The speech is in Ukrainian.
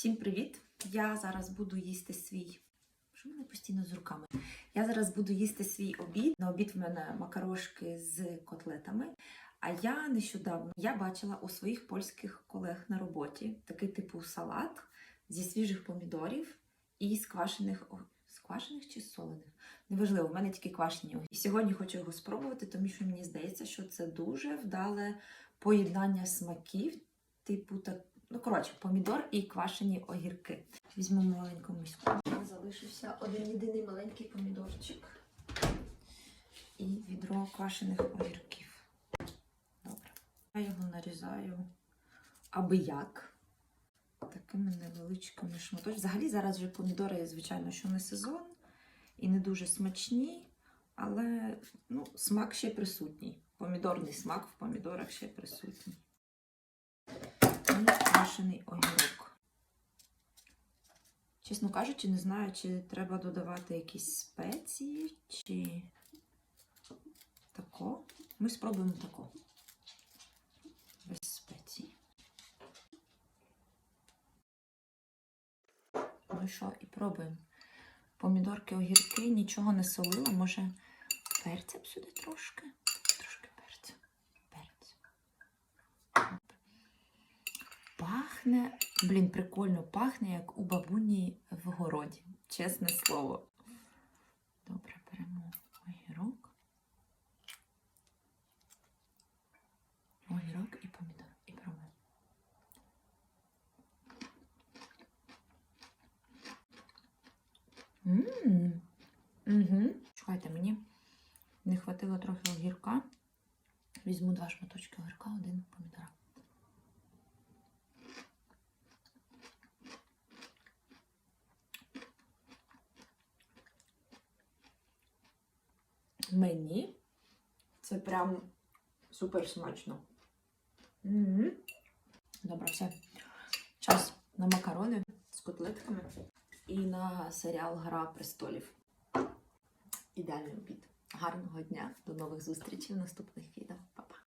Всім привіт! Я зараз буду їсти свій. Що мене постійно з руками? Я зараз буду їсти свій обід. На обід в мене макарошки з котлетами. А я нещодавно я бачила у своїх польських колег на роботі такий типу салат зі свіжих помідорів і з квашених о, з квашених чи солених. Неважливо, в мене тільки квашені. І сьогодні хочу його спробувати, тому що мені здається, що це дуже вдале поєднання смаків, типу так. Ну, коротше, помідор і квашені огірки. Візьмемо маленьку миску. Залишився один єдиний маленький помідорчик і відро квашених огірків. Добре. Я його нарізаю аби як. Такими невеличкими шматочками. Взагалі зараз вже помідори, звичайно, що не сезон і не дуже смачні, але ну, смак ще присутній. Помідорний смак в помідорах ще присутній квашений огірок. Чесно кажучи, не знаю, чи треба додавати якісь спеції, чи тако. Ми спробуємо тако. Без спецій. Ну що, і пробуємо. Помідорки, огірки, нічого не солила. Може, перця б сюди трошки? Трошки перця. Перця. Пахне, блін, прикольно, пахне, як у бабуні в городі. Чесне слово. Добре, беремо огірок. Огірок і помідор. І пробуємо. Ммм. Угу. Чекайте, мені не хватило трохи огірка. Візьму два шматочки огірка, один помідора. Мені це прям супер смачно. Угу. Добре, все. Час на макарони з котлетками і на серіал Гра престолів. Ідеальний обід. Гарного дня, до нових зустрічей в наступних відео. Па-па!